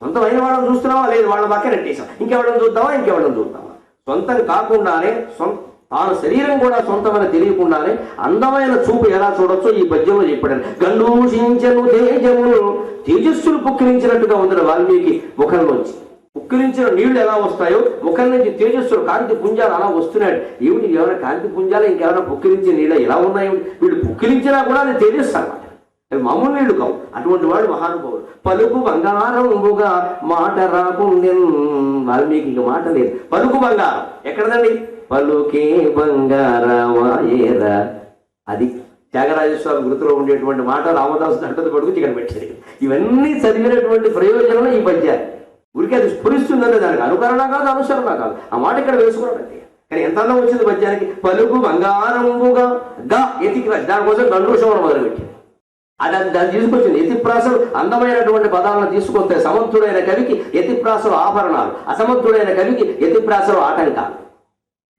సొంతమైన వాళ్ళని చూస్తున్నావా? లేదు వాళ్ళ పక్కన నెట్టేసాం ఇంకెవడం చూద్దామా ఇంకెవడం చూద్దామా సొంతం కాకుండానే సొంత తాను శరీరం కూడా సొంతమని తెలియకుండానే అందమైన చూపు ఎలా చూడొచ్చో ఈ పద్యంలో చెప్పాడు. గండూషించను తేజములు తేజస్సులు పుక్కిరించినట్టుగా ఉందని వాల్మీకి ముఖంలోంచి. పుక్కిరించిన నీళ్ళు ఎలా వస్తాయో ముఖం నుంచి తేజస్సులు కాంతి పుంజాలు అలా వస్తున్నాడు ఏమిటి ఏమైనా కాంతి పుంజాలు ఇంకేమైనా పుక్కిరించే నీళ్ళు ఎలా ఉన్నాయి వీళ్ళు పుక్కిరించినా కూడా అది తేజస్సు మామూలు వీళ్ళు కావు అటువంటి వాడు మహానుభావుడు. పలుకు బంగారముగా మాట రాకుండెన్ వాల్మీకి ఇంక మాట లేదు. పలుకు బంగారం. ఎక్కడదండి? పలుకే బంగారమాయేరా అది త్యాగరాజస్వామి గుర్తులో ఉండేటువంటి మాట రామదాసు దండది పడుకు ఇక్కడ పెట్టారు ఇవన్నీ చదివినటువంటి ప్రయోజనం ఈ పద్యాలు. ఊరికి అది స్ఫురిస్తుందంటే దానికి అనుకరణ కాదు అనుసరణ కాదు. ఆ మాట ఇక్కడ వేసుకున్నాడండి కానీ ఎంత అందం వచ్చింది పద్యానికి? పలుకు బంగారంబుగా గా. ఎతికి దానికోసం గండోషం మొదలుపెట్టింది అది అది దాన్ని తీసుకొచ్చింది. యతిప్రాసలు అందమైనటువంటి పదాలను తీసుకొస్తే సమర్థుడైన కవికి యతిప్రాసలు ఆభరణాలు అసమర్థుడైన కవికి యతిప్రాసలు ఆటంకాలు.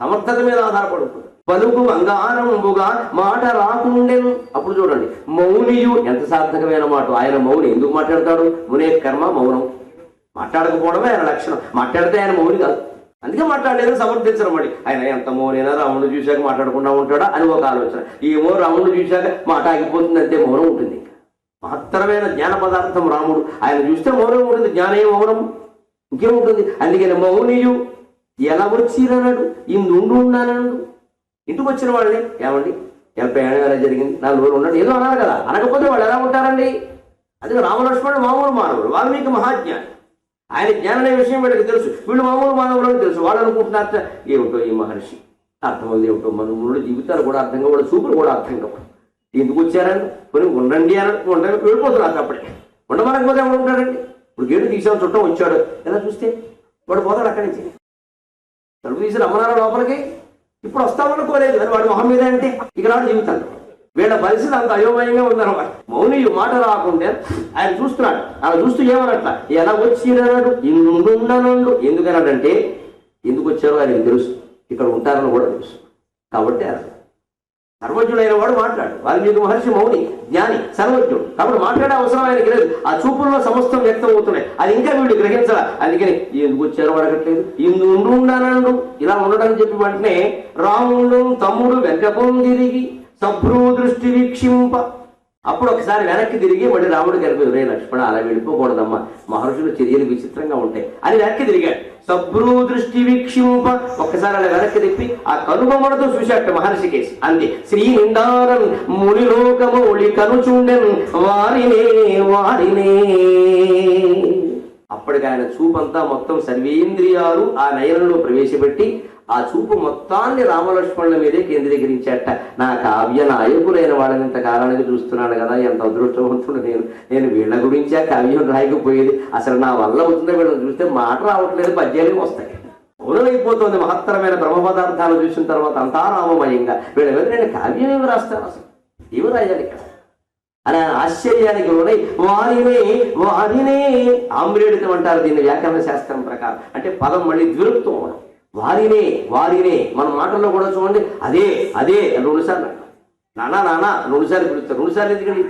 సమర్థత మీద ఆధారపడుతుంది. పలుకు బంగారముగా మాట రాకుండెను. అప్పుడు చూడండి మౌనియు ఎంత సార్థకమైన మాట. ఆయన మౌని ఎందుకు మాట్లాడతాడు? మునే కర్మ మౌనం. మాట్లాడకపోవడమే ఆయన లక్షణం. మాట్లాడితే ఆయన మౌని కాదు. అందుకే మాట్లాడలేదు సమర్థించడం మళ్ళీ ఆయన ఎంత మౌనైనా రాముడు చూశాక మాట్లాడకుండా ఉంటాడా అని ఒక ఆలోచన. ఏమో రాముడు చూశాక మాట ఆగిపోతుంది అంతే మౌనం ఉంటుంది. మహత్తరమైన జ్ఞాన పదార్థం రాముడు. ఆయన చూస్తే మౌనం ఉంటుంది జ్ఞానే మౌనం ఇంకేముంటుంది అందుకని మౌనియు. ఎలా వచ్చిరన్నాడు ఇందుండు ఉన్నానన్నాడు ఇంటికి వచ్చిన వాళ్ళని ఏమండి? ఎనభై ప్రయాణం జరిగింది నాలుగు రోజులు ఉన్నాడు. ఏదో అన్నారు కదా. అనకపోతే వాళ్ళు ఎలా ఉంటారండి? అందుకే రామలక్ష్మణుడు మామూలు మానవుడు వాల్మీకి మహాజ్ఞాని. ఆయన జ్ఞాననే విషయం వీళ్ళకి తెలుసు. వీళ్ళు మామూలు మానవులకు తెలుసు. వాళ్ళు అనుకుంటున్నారు ఏమిటో ఈ మహర్షి? అర్థం ఏమిటో మన జీవితాలు కూడా అర్థం కావడం చూపులు కూడా అర్థం కావడం ఎందుకు వచ్చారని మరి ఉండండి అని ఉండండి వెళ్ళిపోతున్నారు అప్పుడే. ఉండమనకపోతే ఎవరు ఉంటారండి? ఇప్పుడు గేటు తీసాం చుట్టం వచ్చాడు ఎలా చూస్తే? వాడు పోతాడు అక్కడి నుంచి. తలుపు తీసి రమ్మన్నారు లోపలికి? ఇప్పుడు వస్తామనుకోలేదు అని వాడు మొహం మీద అంటే ఇక నాడు జీవితాలు వీళ్ళ పరిస్థితి అంత అయోమయంగా ఉందన్నమాట మౌని మాట రాకుంటే ఆయన చూస్తున్నాడు. అలా చూస్తూ ఏమనట్ల? ఎలా వచ్చినాడు? ఇందుండనుండు ఎందుకన్నాడంటే ఎందుకు వచ్చారో ఆయనకు తెలుసు. ఇక్కడ ఉంటారని కూడా తెలుసు. కాబట్టి ఆయన సర్వజ్ఞుడైన వాడు మాట్లాడు. వాల్మీకి మహర్షి మౌని జ్ఞాని సర్వజ్ఞుడు. కాబట్టి మాట్లాడే అవసరం ఆయనకి లేదు. ఆ చూపుల్లో సమస్తం వ్యక్తం అవుతున్నాయి అది ఇంకా వీళ్ళు గ్రహించాల. అందుకని ఎందుకు వచ్చారో అడగట్లేదు. ఇందు ఉండు ఉండాలండు ఇలా ఉండడం చెప్పి వెంటనే రాముడు తమ్ముడు వెనకపోం తిరిగి సభ్రూ దృష్టి వీక్షింప. అప్పుడు ఒకసారి వెనక్కి తిరిగి మళ్ళీ రాముడు కనిపి రే లక్ష్మణ అలా వెళ్ళిపోకూడదమ్మా. మహర్షులు చర్యలు విచిత్రంగా ఉంటాయి. అని వెనక్కి తిరిగాడు. సభ్రూ దృష్టి వీక్షింప. ఒక్కసారి అలా వెనక్కి తిప్పి ఆ కనుబొమ్మలతో చూశాట మహర్షి కేసి అంది శ్రీ నిండారన్ మునిలోకమౌళి కనుచుండెన్ వారినే వారినే. అప్పటికి ఆయన చూపంతా మొత్తం సర్వేంద్రియాలు ఆ నయనంలో ప్రవేశపెట్టి ఆ చూపు మొత్తాన్ని రామలక్ష్మణుల మీదే కేంద్రీకరించాట. నా కావ్య నాయకులైన వాళ్ళని ఇంత కాలానికి చూస్తున్నాను కదా ఎంత అదృష్టవంతుడు నేను. నేను వీళ్ళ గురించి ఆ కావ్యం రాయకపోయేది. అసలు నా వల్ల అవుతుందో వీళ్ళని చూస్తే మాట రావట్లేదు పద్యాలు వస్తాయి. మౌనమైపోతుంది మహత్తరమైన బ్రహ్మ పదార్థాలు చూసిన తర్వాత అంతా రామమయంగా. వీళ్ళ మీద నేను కావ్యం ఏమి రాస్తాను అసలు? ఏమి రాయాలి ఇక్కడ? అని ఆశ్చర్యానికి లోనై వారినే వారినే ఆమ్రేడితం అంటారు దీన్ని వ్యాకరణ శాస్త్రం ప్రకారం. అంటే పదం మళ్ళీ ద్విరుక్తం అవడం వారినే వారినే. మన మాటల్లో కూడా చూడండి అదే అదే. రెండుసార్లు అంటాం. నానా నానా రెండుసార్లు పిలుస్తారు. రెండుసార్లు ఎందుకండి?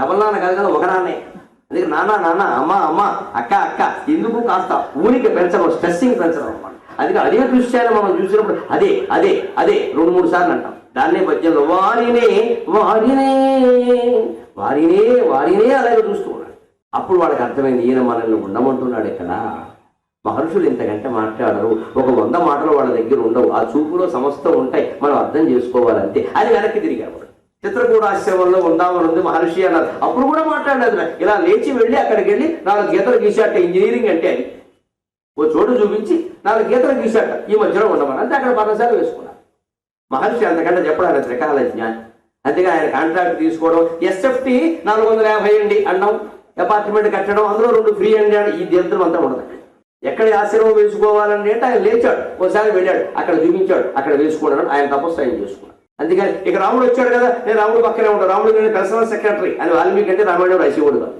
డబల్ నాన్న కాదు కదా ఒక నాన్నే. అందుకే నానా నానా అమ్మ అమ్మ అక్క అక్క. ఎందుకు కాస్త ఊరికి పెంచడం స్ట్రెస్సింగ్ పెంచడం అనమాట అందుకే అదే దృశ్యాన్ని మనం చూసినప్పుడు. అదే అదే అదే. రెండు మూడు సార్లు అంటాం. దాన్నే పద్యంలో వారినే వారినే వారినే వారినే అలాగే చూస్తూ ఉన్నాడు అప్పుడు వాళ్ళకి అర్థమైంది ఈయన మనల్ని ఉండమంటున్నాడు ఇక్కడ. మహర్షులు ఇంతకంటే మాట్లాడరు. ఒక వంద మాటలు వాళ్ళ దగ్గర ఉండవు. ఆ చూపులో సమస్తం ఉంటాయి. మనం అర్థం చేసుకోవాలంటే అది వెనక్కి తిరిగారు వాడు. చిత్రకూట ఆశ్రమంలో ఉందామని ఉంది మహర్షి అన్నారు. అప్పుడు కూడా మాట్లాడలేదు ఇలా లేచి వెళ్ళి అక్కడికి వెళ్ళి నాలుగు గీతలు గీసాట ఇంజనీరింగ్ అంటే అని ఓ చోటు చూపించి నాలుగు గీతలు గీసాట ఈ మధ్యలో ఉండమని అంటే అక్కడ పదసార్లు వేసుకున్నారు. మహర్షి అంతకంటే చెప్పడం త్రికాల జ్ఞాని. అంతేగా ఆయన కాంట్రాక్ట్ తీసుకోవడం. ఎస్ఎఫ్టీ నాలుగు వందల యాభై అండి. అన్నాం అపార్ట్మెంట్ కట్టడం అందులో రెండు ఫ్రీ అండి అని ఈ దీంతో అంతా ఉండదు ఎక్కడ ఆశ్రమం వేసుకోవాలని అంటే ఆయన లేచాడు. ఒకసారి వెళ్ళాడు. అక్కడ చూపించాడు అక్కడ వేసుకున్నాడు ఆయన తపస్సు ఆయన చేసుకున్నాడు. అందుకని ఇక రాముడు వచ్చాడు కదా. నేను రాముడు పక్కనే ఉంటాను. రాముడు నేను పర్సనల్ సెక్రటరీ అని వాల్మీకి అంటే రామాయణం రాసేవాడు కాదు.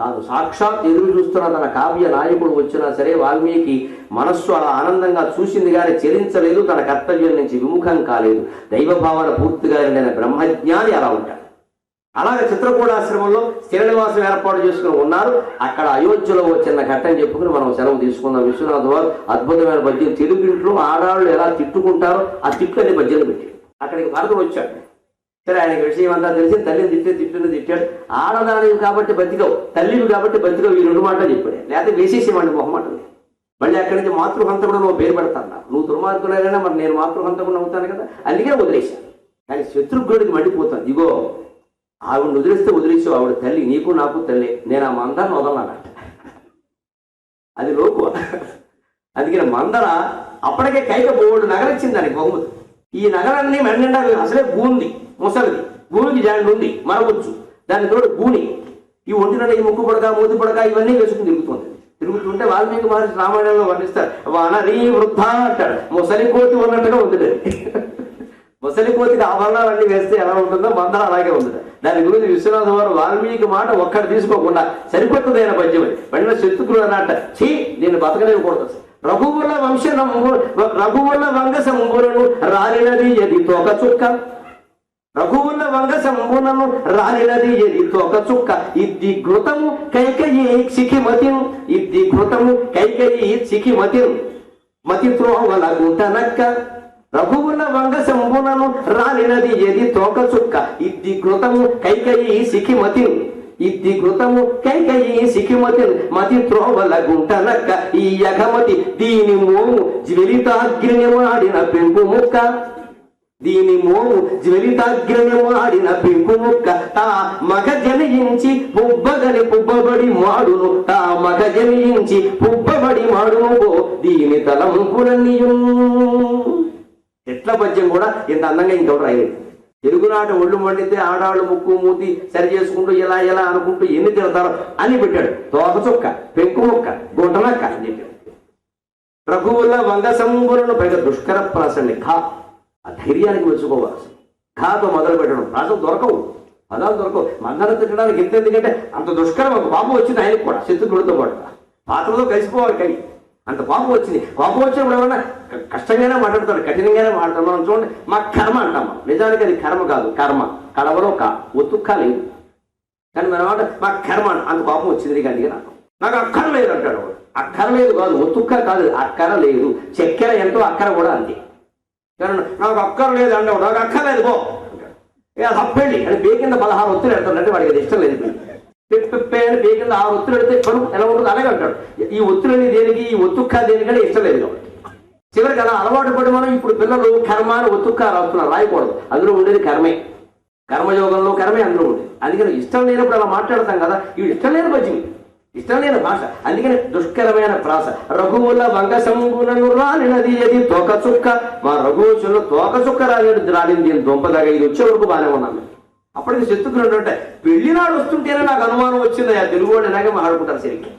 తాను సాక్షాత్ ఎదురు చూస్తున్న తన కావ్య నాయకుడు వచ్చినా సరే వాల్మీకి మనస్సు అలా ఆనందంగా చూసింది కానీ చెలించలేదు తన కర్తవ్యం నుంచి విముఖం కాలేదు. దైవ భావన పూర్తిగా బ్రహ్మజ్ఞాని అలా ఉంటాడు. అలాగే చిత్రకూడాశ్రమంలో స్థిర నివాసం ఏర్పాటు చేసుకుని ఉన్నారు. అక్కడ అయోధ్యలో చిన్న ఘట్టం చెప్పుకుని మనం సెలవు తీసుకుందాం. విశ్వనాథ్ వారు అద్భుతమైన పద్యం తెలుగు ఇంట్లో ఆడవాళ్ళు ఎలా తిట్టుకుంటారో ఆ తిట్లు అనే పద్యాలు పెట్టాడు అక్కడికి భరతుడు వచ్చాడు. సరే ఆయనకి విషయం అంతా తెలిసి తల్లిని తిట్టే తిట్టుని తిట్టాడు. ఆడదానివి కాబట్టి బతికవు తల్లివి కాబట్టి బతికవు ఈ రెండు మాటలు చెప్పాడు. లేకపోతే వేసేసేవాడిని మొహమాటలు మళ్ళీ అక్కడి నుంచి మాతృహంతకుడు నువ్వు పేరు పెడతాను నువ్వు దుర్మార్గుడైనా మరి నేను మాతృహంతకుడు అవుతాను కదా? అందుకే వదిలేశాను కానీ శత్రుఘ్నుడికి మండిపోతాను ఇగో ఆవిడని వదిలేస్తే వదిలేసావు ఆవిడ తల్లి. నీకు నాకు తల్లి. నేను ఆ మందాన్ని వదలనానంట అది లోకు. అందుకని మందర అప్పటికే కైక బోర్డు నగరొచ్చింది దానికి బహుమతి ఈ నగరాన్ని మెండా అసలే గూంది ముసలిది. భూమికి జాయింట్ ఉంది మరవచ్చు దాని తోడు గూని. ఈ ఒంటినడ ఈ ముక్కు పడక మూతి పడక ఇవన్నీ వేసుకుని తిరుగుతుంది. తిరుగుతుంటే వాల్మీకి మహర్షి రామాయణంలో వర్ణిస్తారు. వనరీ వృద్ధ అంటాడు ముసలి కోతి ఉన్నట్టుగా ఉంది. ముసలి కోతికి ఆభరణాలన్నీ వేస్తే ఎలా ఉంటుందో మందర అలాగే ఉంది దాని గురించి విశ్వనాథ వారు వాల్మీకి మాట ఒక్కడు తీసుకోకుండా సరికొత్తదైన పద్యం అది. వెంటనే శత్రుకులు అన్నట్ట చీ నేను బతకలేకూడదు. రఘువుల వంశ రఘువుల వంగ సంబులను రాలినది ఎది తోక చుక్క. రఘువుల వంగ సంబునను రాలినది ఎది తోక చుక్క. ఇది ఘృతము కైకయి చికి మతిను ఇది ఘృతము కైకయి సిఖిమతి. మతి త్రోవల గుంటనక్క రఘువున వంగ శంభునను రాలినది ఎది తోక చుక్క? ఇద్ది కృతము కైకయి సిఖిమతి ఇద్ది కృతము కైకయి సిఖిమతి మతి త్రోవల గుంటనక్క ఈ యగమతి దీని మోము జ్వలితాగ్నిమాడిన పెంపు ముక్క. దీని మోము జ్వలితాగ్రయమాడిన పెంకు ముక్క. తా మగ జనయించి పుబ్బగని పుబ్బబడి మాడును. తా మగ జనయించి పుబ్బబడి మాడును దీని తలంపులన్నీయు ఎట్ల పద్యం కూడా ఇంత అందంగా ఇంకెవరు రాయలేదు. తెలుగునాట ఒళ్ళు మండితే ఆడాళ్ళు ముక్కు మూతి సరి చేసుకుంటూ ఇలా ఇలా అనుకుంటూ ఎన్ని తిడతారో అని పెట్టాడు. తోక చుక్క పెంకు ముక్క గుంటనక్క అని చెప్పాడు. రఘువుల వంగసంబులను పైగా దుష్కర ప్రాసండి ఘా ఆ ధైర్యానికి మెచ్చుకోవాల్సి ఘాతో మొదలు పెట్టడం. ప్రాసం దొరకవు. పదాలు దొరకవు. మందరం తిట్టడానికి ఎంత ఎందుకంటే అంత దుష్కరం. ఒక పాపం వచ్చింది ఆయనకు కూడా. శత్రుఘ్నుడితో పాటు. పాత్రతో కలిసిపోవాలి కై అంత పాపం వచ్చింది. పాపం వచ్చినప్పుడు ఏమన్నా కష్టంగానే మాట్లాడతాడు కఠినంగానే మాట్లాడతాం మనం చూడండి మా కర్మ అంటాం నిజానికి అది కర్మ కాదు కర్మ. కడవలో కా ఒత్తుక్క లేదు. కానీ మన మాట మా కర్మ అంత పాపం వచ్చింది కానీ నాకు. నాకు అక్కర లేదు అంటాడు అక్కర లేదు కాదు ఒత్తుక్క కాదు అక్కర లేదు. చక్కెర ఎంతో అక్కర కూడా అంతే. కానీ నాకు అక్కర లేదు అంటాడు నాకు అక్కర లేదు పో ఏ అది అప్పెళ్ళి. అని బేకింద పదహారు ఒత్తులు పెడతాడు. అంటే వాడికి అది ఇష్టం లేదు. పిప్పే అని బే కింద ఒత్తులు పెడితే కడుపు ఎలా ఉంటుంది అలాగే అంటాడు. ఈ ఒత్తులని దేనికి? ఈ ఒత్తుక్క దేనికంటే ఇష్టం లేదు కాబట్టి. చివరికి అలా అలవాటు పడి మనం ఇప్పుడు పిల్లలు కర్మ అని ఒత్తుక్క రాస్తున్నారు రాయకూడదు. అందులో ఉండేది కర్మే. కర్మయోగంలో కర్మే అందులో ఉండేది. అందుకని ఇష్టం లేనప్పుడు అలా మాట్లాడతాం కదా ఇవి ఇష్టం లేని పద్యం ఇష్టం లేని భాష. అందుకని దుష్కరమైన ప్రాస. రఘువుల వంగ సంగులను రాలినది అది తోక చుక్క. మా రఘువంశంలో తోక చుక్క రాలినది రాలింది దీని దొంపదాగా ఇది వచ్చే వరకు బాగానే ఉన్నాను అప్పటికి శత్రుఘ్నుడు అంటే పెళ్ళి నాడు వస్తుంటేనే నాకు అనుమానం వచ్చింది ఆ తెలుగు వాళ్ళు ఇలాగే మాట్లాడుకుంటారు సరిగ్గా.